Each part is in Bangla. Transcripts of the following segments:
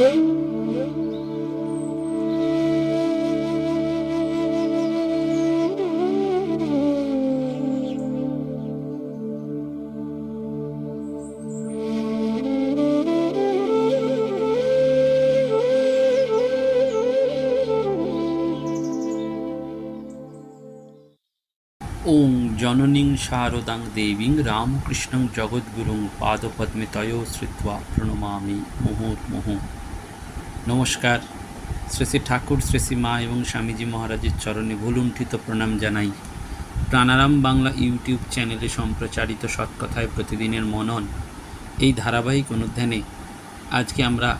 ॐ जननीं शारदां देवीं रामकृष्णं जगद्गुरुं पादपद्मतयोः श्रुत्वा प्रणमामि मुहुर्मुहुः নমস্কার। শ্রী শ্রী ঠাকুর, শ্রী শ্রী মা এবং স্বামীজি মহারাজের চরণে ভুলুণ্ঠিত প্রণাম জানাই। প্রাণারাম বাংলা ইউটিউব চ্যানেলে সম্প্রচারিত সৎকথায় প্রতিদিনের মনন এই ধারাবাহিক অনুধ্যানে আজকে আমরা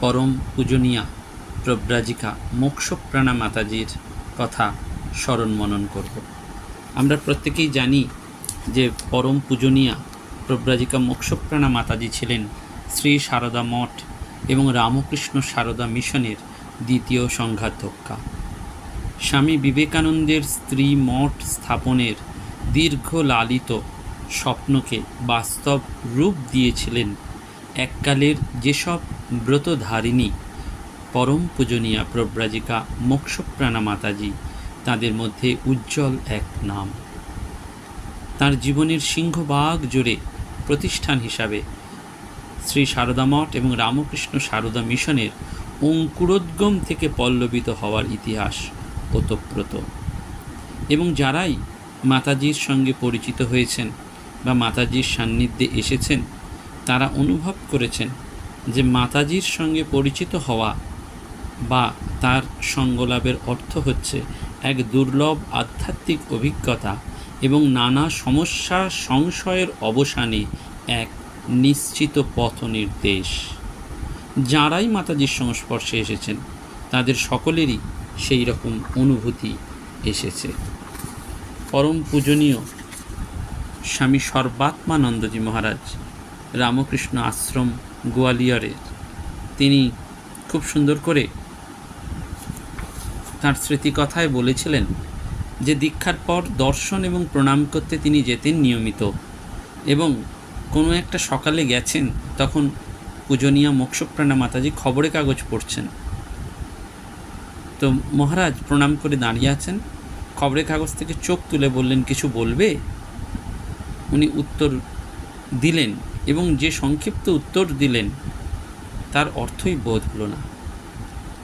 পরম পূজনীয়া প্রব্রাজিকা মোক্ষপ্রাণা মাতাজির কথা স্মরণ মনন করব। আমরা প্রত্যেকেই জানি যে পরম পূজনীয়া প্রব্রাজিকা মোক্ষপ্রাণা মাতাজি ছিলেন শ্রী সারদা মঠ এবং রামকৃষ্ণ সারদা মিশনের দ্বিতীয় সংঘাধ্যক্ষা স্বামী বিবেকানন্দের স্ত্রী মঠ স্থাপনের দীর্ঘ লালিত স্বপ্নকে বাস্তব রূপ দিয়েছিলেন এককালের যেসব ব্রতধারিণী পরম পূজনীয়া প্রব্রাজিকা মোক্ষপ্রাণা মাতাজি, তাদের মধ্যে উজ্জ্বল এক নাম। তার জীবনের সিংহবাগ জুড়ে প্রতিষ্ঠান হিসাবে শ্রী সারদা মঠ এবং রামকৃষ্ণ সারদা মিশনের অঙ্কুরোদ্গম থেকে পল্লবিত হওয়ার ইতিহাস ওতপ্রোত। এবং যারাই মাতাজির সঙ্গে পরিচিত হয়েছেন বা মাতাজির সান্নিধ্যে এসেছেন, তারা অনুভব করেছেন যে মাতাজির সঙ্গে পরিচিত হওয়া বা তার সঙ্গলাভের অর্থ হচ্ছে এক দুর্লভ আধ্যাত্মিক অভিজ্ঞতা এবং নানা সমস্যা সংশয়ের অবসানে এক নিশ্চিত পথ নির্দেশ। যাঁরাই মাতাজির সংস্পর্শে এসেছেন, তাদের সকলেরই সেই রকম অনুভূতি এসেছে। পরম পূজনীয় স্বামী সর্বাত্মানন্দজি মহারাজ রামকৃষ্ণ আশ্রম গোয়ালিয়রের তিনি খুব সুন্দর করে তাঁর স্মৃতিকথায় বলেছিলেন যে দীক্ষার পর দর্শন এবং প্রণাম করতে তিনি যেতেন নিয়মিত এবং কোনো একটা সকালে গেছেন, তখন পূজনীয়া মোক্ষপ্রাণা মাতাজি খবরে কাগজ পড়ছেন। তো মহারাজ প্রণাম করে দাঁড়িয়ে আছেন, খবরের কাগজ থেকে চোখ তুলে বললেন, কিছু বলবে? উনি উত্তর দিলেন এবং যে সংক্ষিপ্ত উত্তর দিলেন, তার অর্থই বোধ হলো না।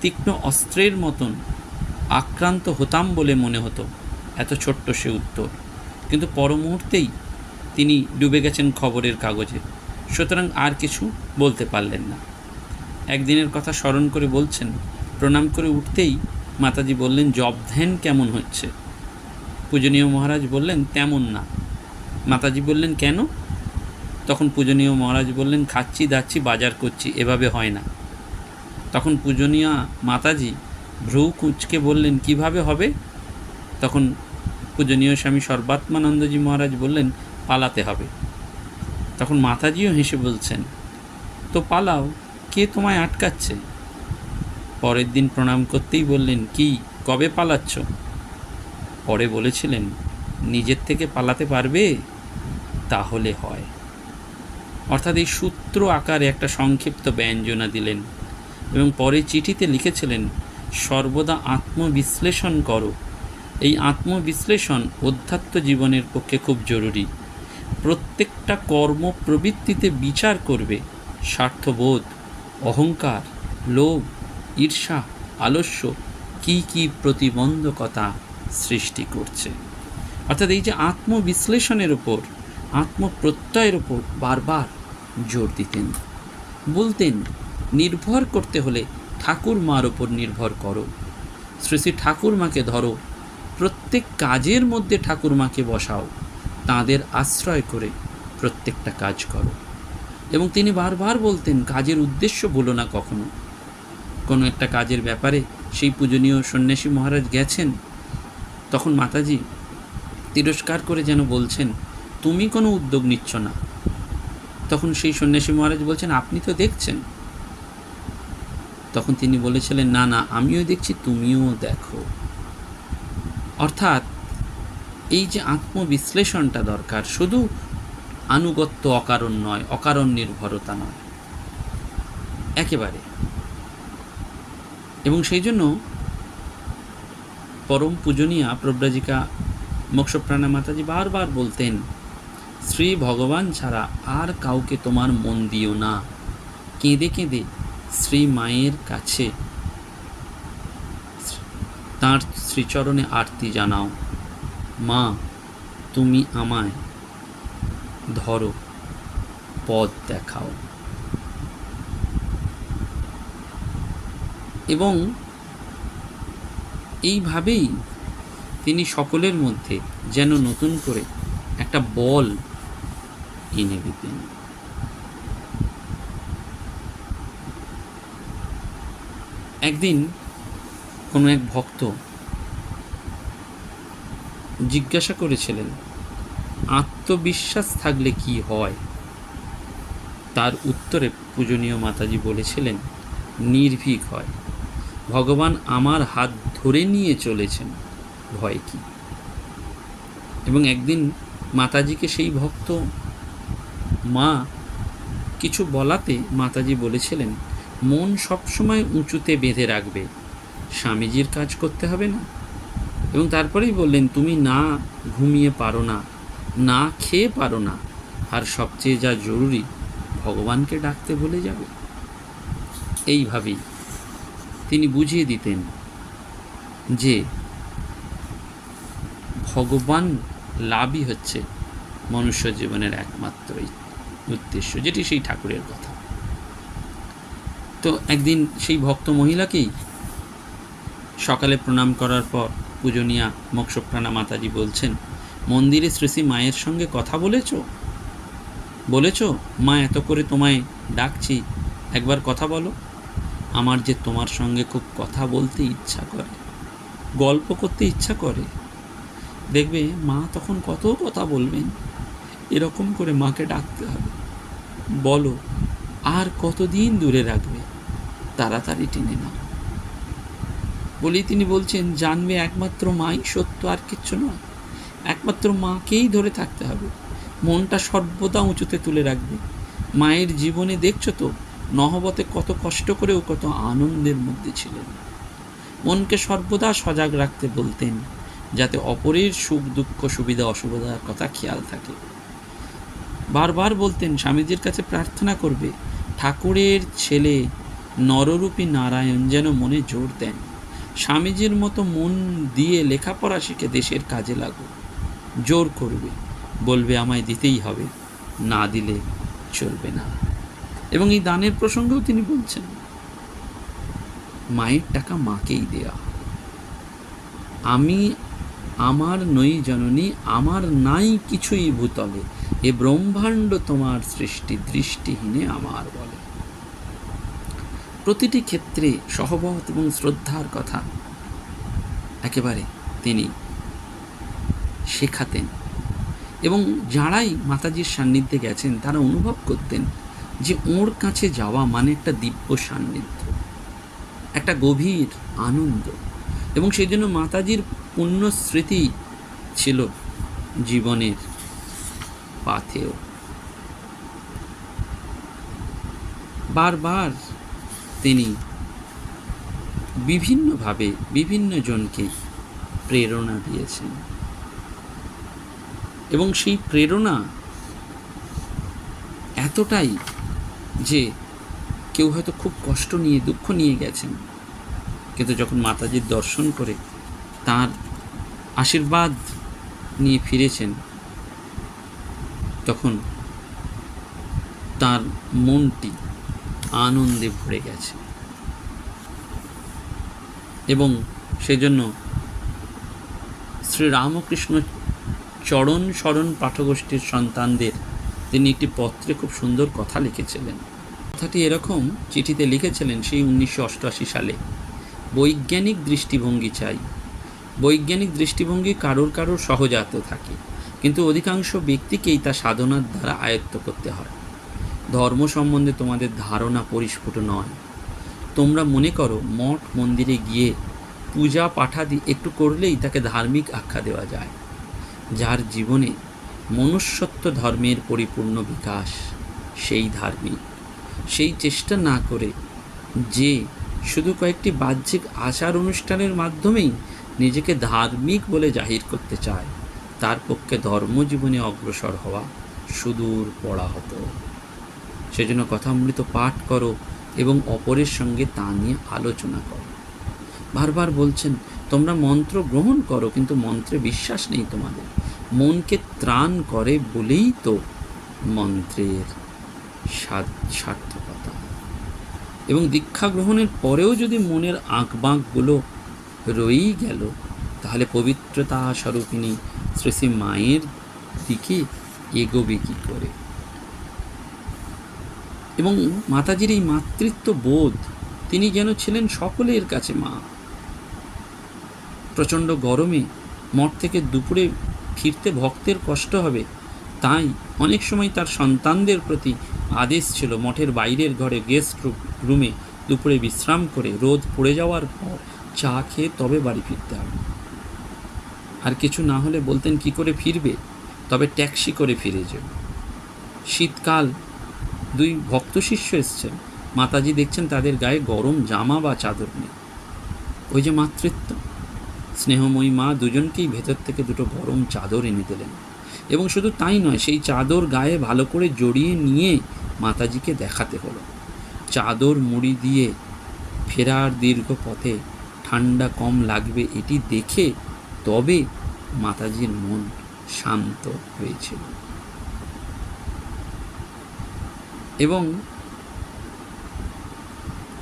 তীক্ষ্ণ অস্ত্রের মতন আক্রান্ত হতাম বলে মনে হতো, এত ছোট্ট সে উত্তর। কিন্তু পর মুহূর্তেই তিনি ডুবে গেছেন খবরের কাগজে। সুতরাং আর কিছু বলতে পারলেন না। একদিনের কথা স্মরণ করে বলছেন, প্রণাম করে উঠতেই মাতাজি বললেন জব ধ্যান কেমন হচ্ছে? পূজনীয় মহারাজ বললেন, তেমন না। মাতাজি বললেন, কেন? তখন পূজনীয় মহারাজ বললেন, খাচ্ছি, দাচ্ছি, বাজার করছি, এভাবে হয় না। তখন পূজনীয় মাতাজি ভ্রু কুচকে বললেন, কীভাবে হবে? তখন পূজনীয় স্বামী সর্বাত্মানন্দজি মহারাজ বললেন পালাতে হবে। তখন মাতাজিও হেসে বলছেন, তো পালাও, কে তোমায় আটকাচ্ছে? পরের দিন প্রণাম করতেই বললেন, কি, কবে পালাচ্ছ? পরে বলেছিলেন, নিজের থেকে পালাতে পারবে? তাহলে হয়। অর্থাৎ এই সূত্র আকারে একটা সংক্ষিপ্ত ব্যঞ্জনা দিলেন এবং পরে চিঠিতে লিখেছিলেন, সর্বদা আত্মবিশ্লেষণ করো। এই আত্মবিশ্লেষণ অধ্যাত্ম জীবনের পক্ষে খুব জরুরি। প্রত্যেকটা কর্ম প্রবৃত্তিতে বিচার করবে স্বার্থবোধ, অহংকার, লোভ, ঈর্ষা, আলস্য, কি কি প্রতিবন্ধকতা সৃষ্টি করছে। অর্থাৎ এই যে আত্মবিশ্লেষণের ওপর আত্মপ্রত্যয়ের ওপর বারবার জোর দিতেন। বলতেন, নির্ভর করতে হলে ঠাকুর মার ওপর নির্ভর করো। শ্রী শ্রী ঠাকুরমাকে ধরো, প্রত্যেক কাজের মধ্যে ঠাকুরমাকে বসাও। তাদের আশ্রয় করে প্রত্যেকটা কাজ করো। এবং তিনি বারবার বলতেন, কাজের উদ্দেশ্য বলো না কখনো। কোনো একটা কাজের ব্যাপারে সেই পূজনীয় সন্ন্যাসী মহারাজ গেছেন, তখন মাতাজি তিরস্কার করে যেন বলছেন, তুমি কোনো উদ্যোগ নিচ্ছ না। তখন সেই সন্ন্যাসী মহারাজ বলছেন, আপনি তো দেখছেন। তখন তিনি বলেছিলেন, না না, আমিও দেখছি, তুমিও দেখো। অর্থাৎ এই যে আত্মবিশ্লেষণটা দরকার, শুধু আনুগত্য অকারণ নয়, অকারণ নির্ভরতা নয়। একেবারে। এবং সেই জন্য পরম পূজনীয়া প্রব্রাজিকা মোক্ষপ্রাণা মাতাজি বারবার বলতেন, শ্রী ভগবান ছাড়া আর কাউকে তোমার মন দিও না। কেঁদে কেঁদে শ্রী মায়ের কাছে তাঁর শ্রীচরণে আরতি জানাও। মা, তুমি আমায় ধরো, পথ দেখাও। এবং এইভাবেই তিনি সকলের মধ্যে যেন নতুন করে একটা বল এনে দিতেন। একদিন কোনো এক ভক্ত জিজ্ঞাসা করেছিলেন, আত্মবিশ্বাস থাকলে কি হয়? তার উত্তরে পূজনীয় মাতাজি বলেছিলেন, নির্ভীক হয়। ভগবান আমার হাত ধরে নিয়ে চলেছেন, ভয় কি? এবং একদিন মাতাজিকে সেই ভক্ত মা কিছু বলাতে মাতাজি বলেছিলেন, মন সবসময় উঁচুতে বেঁধে রাখবে, স্বামীজির কাজ করতে হবে না। এবং তারপরেই বললেন, তুমি না ঘুমিয়ে পারো না না খেয়ে পারো না, আর সবচেয়ে যা জরুরি ভগবানকে ডাকতে ভুলে যাবে। এইভাবেই তিনি বুঝিয়ে দিতেন যে ভগবান লাভই হচ্ছে মনুষ্য জীবনের একমাত্র উদ্দেশ্য, যেটি সেই ঠাকুরের কথা। তো একদিন সেই ভক্ত মহিলাকেই সকালে প্রণাম করার পর পূজনীয়া মোক্ষপ্রাণা মাতাজি বলছেন, মন্দিরে শ্রী শ্রী মায়ের সঙ্গে কথা বলেছ? বলেছ, মা এত করে তোমায় ডাকছি, একবার কথা বলো। আমার যে তোমার সঙ্গে খুব কথা বলতে ইচ্ছা করে, গল্প করতে ইচ্ছা করে। দেখবে মা তখন কত কথা বলবেন, এরকম করে মাকে ডাকতে হবে। বলো, আর কতদিন দূরে রাখবে, তাড়াতাড়ি টেনে নাও। বলেই তিনি বলছেন, জানবে একমাত্র মাই, সত্য আর কিচ্ছু নয়। একমাত্র মাকেই ধরে থাকতে হবে। মনটা সর্বদা উঁচুতে তুলে রাখবে। মায়ের জীবনে দেখছ তো, নহবতে কত কষ্ট করেও কত আনন্দের মধ্যে ছিলেন। মনকে সর্বদা সজাগ রাখতে বলতেন, যাতে অপরের সুখ, দুঃখ, সুবিধা অসুবিধার কথা খেয়াল থাকে। বারবার বলতেন, স্বামীজির কাছে প্রার্থনা করবে, ঠাকুরের ছেলে নররূপী নারায়ণ যেন মনে জোর দেন। স্বামীজির মতো মন দিয়ে লেখাপড়া শিখে দেশের কাজে লাগো। জোর করবে, বলবে আমায় দিতেই হবে, না দিলে চলবে না। এবং এই দানের প্রসঙ্গেও তিনি বলছেন, মায়ের টাকা মাকেই দেয়া। আমি আমার নই জননী, আমার নাই কিছুই ভূতলে, এ ব্রহ্মাণ্ড তোমার সৃষ্টি দৃষ্টিহীনে আমার বলে। প্রতিটি ক্ষেত্রে সহবত এবং শ্রদ্ধার কথা একেবারে তিনি শেখাতেন এবং যারাই মাতাজির সান্নিধ্যে গেছেন, তারা অনুভব করতেন যে ওর কাছে যাওয়া মানে একটা দিব্য সান্নিধ্য, একটা গভীর আনন্দ এবং সেই জন্য মাতাজির পুণ্য স্মৃতি ছিল জীবনের পাথেও বারবার তিনি বিভিন্নভাবে বিভিন্ন জনকে প্রেরণা দিয়েছেন। এবং সেই প্রেরণা এতটাই যে কেউ হয়তো খুব কষ্ট নিয়ে, দুঃখ নিয়ে গেছেন। কিন্তু যখন মাতাজির দর্শন করে তার আশীর্বাদ নিয়ে ফিরেছেন, তখন তার মনটি আনন্দে ভরে গেছে। এবং সেজন্য শ্রী রামকৃষ্ণ চরণ শরণ পাঠগোষ্ঠীর সন্তানদের তিনি একটি পত্রে খুব সুন্দর কথা লিখেছিলেন। কথাটি এরকম, চিঠিতে লিখেছিলেন সেই উনিশশো অষ্টআশি সালে, বৈজ্ঞানিক দৃষ্টিভঙ্গি চাই। বৈজ্ঞানিক দৃষ্টিভঙ্গি কারোর কারোর সহজাত থাকে, কিন্তু অধিকাংশ ব্যক্তিকেই তা সাধনার দ্বারা আয়ত্ত করতে হয়। ধর্ম সম্বন্ধে তোমাদের ধারণা পরিস্ফুট নয়। তোমরা মনে করো, মঠ মন্দিরে গিয়ে পূজা পাঠাদি একটু করলেই তাকে ধার্মিক আখ্যা দেওয়া যায়। যার জীবনে মনুষ্যত্ব ধর্মের পরিপূর্ণ বিকাশ, সেই ধার্মিক। সেই চেষ্টা না করে যে শুধু কয়েকটি বাহ্যিক আচার অনুষ্ঠানের মাধ্যমেই নিজেকে ধার্মিক বলে জাহির করতে চায়, তার পক্ষে ধর্মজীবনে অগ্রসর হওয়া সুদূর পড়া হতো সেজন্য কথামৃত পাঠ করো এবং অপরের সঙ্গে তা নিয়ে আলোচনা করো। বারবার বলছেন, তোমরা মন্ত্র গ্রহণ করো, কিন্তু মন্ত্রে বিশ্বাস নেই তোমাদের। মনকে ত্রাণ করে বলেই তো মন্ত্রের সার্থকতা। এবং দীক্ষা গ্রহণের পরেও যদি মনের আঁকবাঁকগুলো রয়েই গেল, তাহলে পবিত্রতা স্বরূপিণী শ্রী মায়ের দিকে এগোবে কী করে? এবং মাতাজির এই মাতৃত্ব বোধ তিনি যেন ছিলেন সকলের কাছে মা। প্রচণ্ড গরমে মঠ থেকে দুপুরে ফিরতে ভক্তের কষ্ট হবে, তাই অনেক সময় তার সন্তানদের প্রতি আদেশ ছিল মঠের বাইরের ঘরে গেস্ট রুমে দুপুরে বিশ্রাম করে রোদ পড়ে যাওয়ার পর চা খেয়ে তবে বাড়ি ফিরতে হবে। আর কিছু না হলে বলতেন কি করে ফিরবে? তবে ট্যাক্সি করে ফিরে যাবে শীতকাল দুই ভক্ত শিষ্য এসছেন। মাতাজি দেখছেন তাদের গায়ে গরম জামা বা চাদর নেই। ওই যে মাতৃত্ব। স্নেহময়ী মা দুজনকেই ভেতর থেকে দুটো গরম চাদর এনে দিলেন। এবং শুধু তাই নয়, সেই চাদর গায়ে ভালো করে জড়িয়ে নিয়ে মাতাজিকে দেখাতে হলো। চাদর মুড়ি দিয়ে ফেরার দীর্ঘ পথে ঠান্ডা কম লাগবে এটি দেখে তবে মাতাজির মন শান্ত হয়েছিল। এবং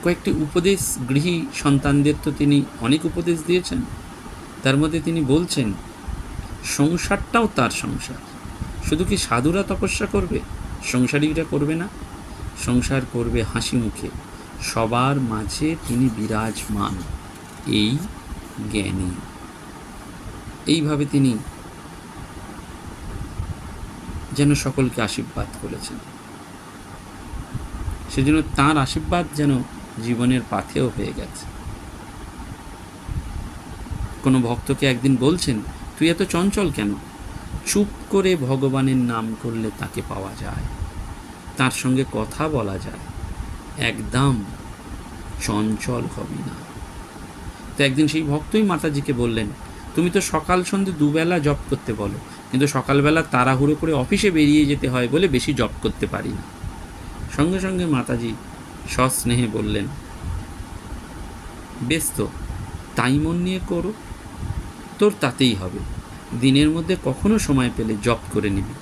কয়েকটি উপদেশ গৃহী সন্তানদের তো তিনি অনেক উপদেশ দিয়েছেন। তার মধ্যে তিনি বলছেন, সংসারটাও তার সংসার। শুধু কি সাধুরা তপস্যা করবে? সংসারীরা করবে না। সংসার করবে হাসি মুখে। সবার মাঝে তিনি বিরাজমান। এই জ্ঞানী। এইভাবে তিনি যেন সকলকে আশীর্বাদ করেছেন। সেজন্য তার আশীর্বাদ যেন জীবনের পাথেও হয়ে গেছে। কোনো ভক্তকে একদিন বলছেন, তুই এত চঞ্চল কেন? চুপ করে ভগবানের নাম করলে তাকে পাওয়া যায়। তার সঙ্গে কথা বলা যায়। একদম চঞ্চল হবি না। তো একদিন সেই ভক্তই মাতাজিকে বললেন, তুমি তো সকাল সন্ধে দুবেলা জব করতে বলো, কিন্তু সকালবেলা তাড়াহুড়ো করে অফিসে বেরিয়ে যেতে হয় বলে বেশি জব করতে পারি না। সঙ্গে সঙ্গে মাতাজি সস্নেহে বললেন, বেশ তো, তাই মন নিয়ে করো। তোর তাতেই হবে। দিনের মধ্যে কখনো সময় পেলে জব করে নিবি।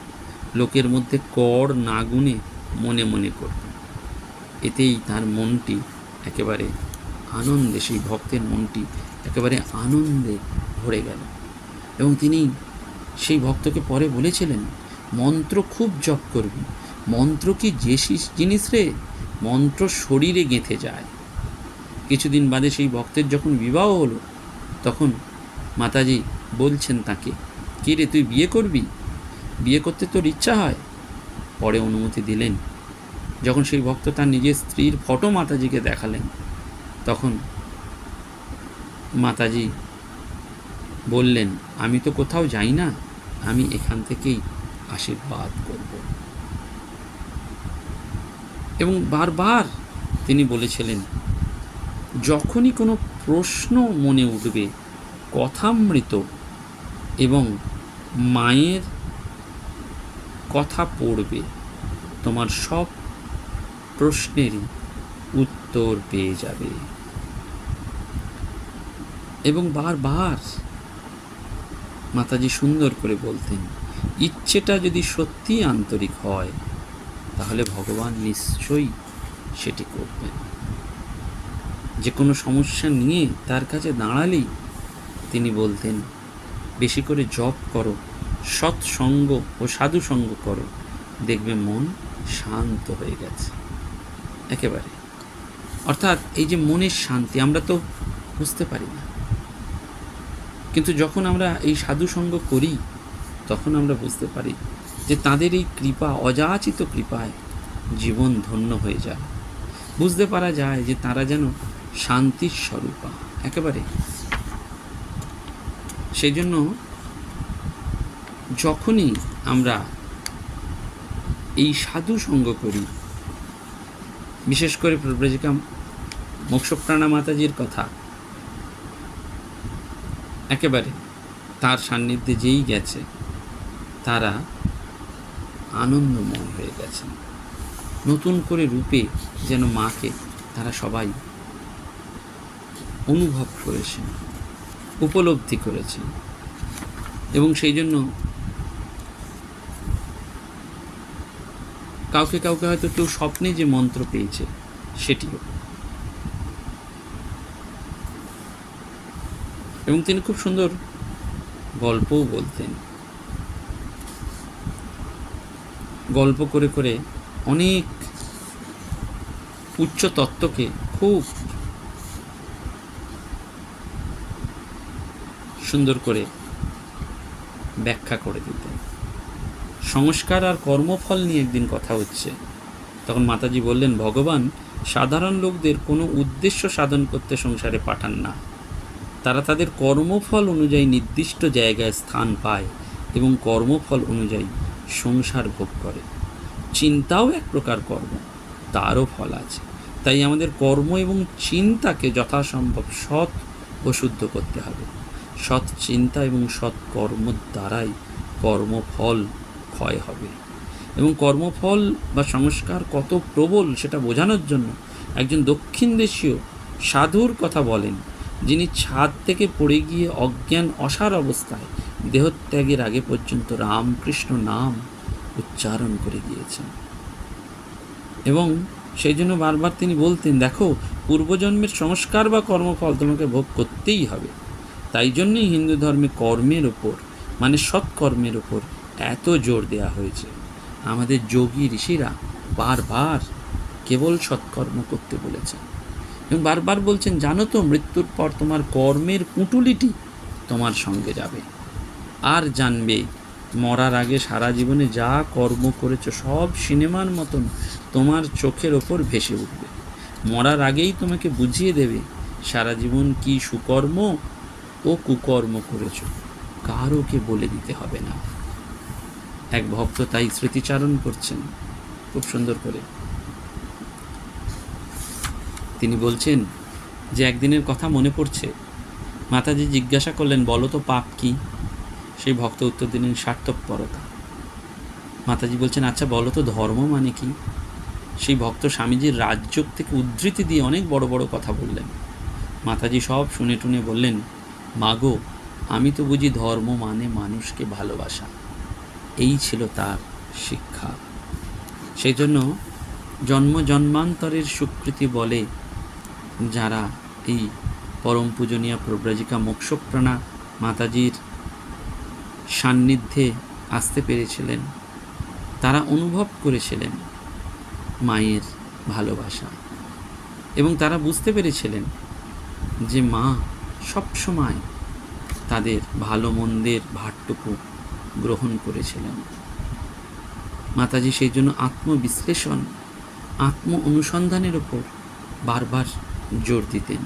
লোকের মধ্যে কর না গুনে মনে মনে করবে। এতেই তার মনটি একেবারে আনন্দে, সেই ভক্তের মনটি একেবারে আনন্দে ভরে গেল। এবং তিনি সেই ভক্তকে পরে বলেছিলেন, মন্ত্র খুব জপ করবি। মন্ত্র কি যে জিনিস রে? মন্ত্র শরীরে গেঁথে যায়। কিছুদিন বাদে সেই ভক্তের যখন বিবাহ হলো, তখন মাতাজি বলছেন তাকে, কী রে, তুই বিয়ে করবি? বিয়ে করতে তোর ইচ্ছা হয়? পরে অনুমতি দিলেন। যখন সেই ভক্ত তার নিজের স্ত্রীর ফটো মাতাজিকে দেখালেন, তখন মাতাজি বললেন, আমি তো কোথাও যাই না, আমি এখান থেকেই আশীর্বাদ করব। এবং বারবার তিনি বলেছিলেন, যখনই কোনো প্রশ্ন মনে উঠবে, কথামৃত এবং মায়ের কথা পড়বে, তোমার সব প্রশ্নেরই উত্তর পেয়ে যাবে। এবং বারবার মাতাজি সুন্দর করে বলতেন, ইচ্ছেটা যদি সত্যিই আন্তরিক হয় তাহলে ভগবান নিশ্চয়ই সেটি করবেন। যে কোনো সমস্যা নিয়ে তার কাছে দাঁড়ালেই তিনি বলতেন, বেশি করে জপ করো, সৎসঙ্গ ও সাধু সঙ্গ করো, দেখবে মন শান্ত হয়ে গেছে। একেবারে। অর্থাৎ এই যে মনের শান্তি আমরা তো বুঝতে পারি না। কিন্তু যখন আমরা এই সাধু সঙ্গ করি, তখন আমরা বুঝতে পারি যে তাদের এই কৃপা, অযাচিত কৃপায় জীবন ধন্য হয়ে যায়। বুঝতে পারা যায় যে তারা যেন শান্তির স্বরূপা, একেবারে। সেই জন্য যখনই আমরা এই সাধু সঙ্গ করি, বিশেষ করে প্রব্রজিকা মোক্ষপ্রাণা মাতাজির কথা, একেবারে তার সান্নিধ্যে যেই গেছে, তারা আনন্দময় হয়ে গেছেন। নতুন করে রূপে যেন মাকে তারা সবাই অনুভব করেছেন, উপলব্ধি করেছেন এবং সেই জন্য কাউকে কাউকে হয়তো কেউ স্বপ্নে যে মন্ত্র পেয়েছে, সেটিও। এবং তিনি খুব সুন্দর গল্পও বলতেন। গল্প করে করে অনেক উচ্চ তত্ত্বকে খুব সুন্দর করে ব্যাখ্যা করে দিতেন। সংস্কার আর কর্মফল নিয়ে একদিন কথা হচ্ছে। তখন মাতাজি বললেন, ভগবান, সাধারণ লোকদের কোনো উদ্দেশ্য সাধন করতে সংসারে পাঠান না। তারা তাদের কর্মফল অনুযায়ী নির্দিষ্ট জায়গায় স্থান পায় এবং কর্মফল অনুযায়ী সংসার ভোগ করে। চিন্তাও এক প্রকার কর্ম, তারও ফল আছে। তাই আমাদের কর্ম এবং চিন্তাকে যথাসম্ভব সৎ ও শুদ্ধ করতে হবে। সৎ চিন্তা এবং সৎ কর্ম দ্বারাই কর্মফল ক্ষয় হবে। এবং কর্মফল বা সংস্কার কত প্রবল সেটা বোঝানোর জন্য একজন দক্ষিণ দেশীয় সাধুর কথা বলেন, যিনি ছাদ থেকে পড়ে গিয়ে অজ্ঞান, অসার অবস্থায় দেহত্যাগের আগে পর্যন্ত রামকৃষ্ণ নাম উচ্চারণ করে গিয়েছেন এবং সেই জন্য বারবার তিনি বলতেন, দেখো, পূর্বজন্মের সংস্কার বা কর্মফল তোমাকে ভোগ করতেই হবে। তাই জন্যই হিন্দু ধর্মে কর্মের ওপর মানে সৎকর্মের ওপর এত জোর দেয়া হয়েছে। আমাদের যোগী ঋষিরা বারবার কেবল সৎকর্ম করতে বলেছেন। এবং বারবার বলছেন, জানো তো, মৃত্যুর পর তোমার কর্মের পুঁটুলিটি তোমার সঙ্গে যাবে। আর জানবে। মরার আগে সারা জীবনে যা কর্ম করেছ সব সিনেমার মতন তোমার চোখের ওপর ভেসে উঠবে। মরার আগেই তোমাকে বুঝিয়ে দেবে সারা জীবন কি সুকর্ম ও কুকর্ম করেছ। কারোকে বলে দিতে হবে না। এক ভক্ত তাই স্মৃতিচারণ করছেন খুব সুন্দর করে। তিনি বলছেন যে একদিনের কথা মনে পড়ছে। মাতাজি জিজ্ঞাসা করলেন, বলো তো পাপ কি? সেই ভক্ত উত্তর দিলেন স্বার্থপরতা মাতাজি বলছেন আচ্ছা বলো তো, ধর্ম মানে কি? সেই ভক্ত স্বামীজির রাজযোগ থেকে উদ্ধৃতি দিয়ে অনেক বড় বড় কথা বললেন। মাতাজি সব শুনে টুনে বললেন, মাগো, আমি তো বুঝি ধর্ম মানে মানুষকে ভালোবাসা। এই ছিল তার শিক্ষা। সেই জন্য জন্ম জন্মান্তরের স্বীকৃতি বলে যারা এই পরম পূজনীয় প্রব্রাজিকা মোক্ষপ্রাণা মাতাজির সান্নিধ্যে আসতে পেরেছিলেন। তারা অনুভব করেছিলেন মায়ের ভালোবাসা এবং তারা বুঝতে পেরেছিলেন যে মা সবসময় তাদের ভালো মন্দের ভারটুকু গ্রহণ করেছিলেন। মাতাজি সেই জন্য আত্মবিশ্লেষণ, আত্ম অনুসন্ধানের ওপর বারবার জোর দিতেন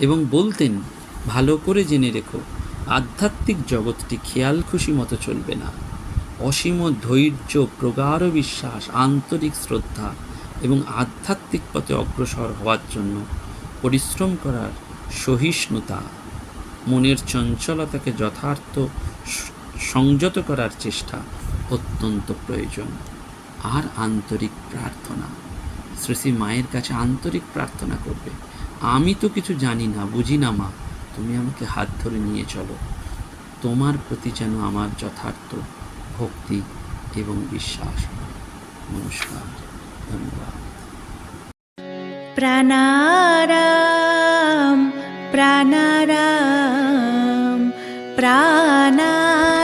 এবং বলতেন, ভালো করে জেনে রেখো আধ্যাত্মিক জগৎটি খেয়াল খুশি মতো চলবে না। অসীম ধৈর্য, প্রগাঢ় বিশ্বাস, আন্তরিক শ্রদ্ধা এবং আধ্যাত্মিক পথে অগ্রসর হওয়ার জন্য পরিশ্রম করার সহিষ্ণুতা, মনের চঞ্চলতাকে যথার্থ সংযত করার চেষ্টা অত্যন্ত প্রয়োজন। আর আন্তরিক প্রার্থনা। শ্রী মায়ের কাছে আন্তরিক প্রার্থনা করবে। আমি তো কিছু জানি না, বুঝি না মা। তুমি আমাকে হাত ধরে নিয়ে চলো। তোমার প্রতি যেন আমার যথার্থ ভক্তি এবং বিশ্বাস। নমস্কার, ধন্যবাদ। প্রাণারাম প্রাণারাম প্রাণারাম।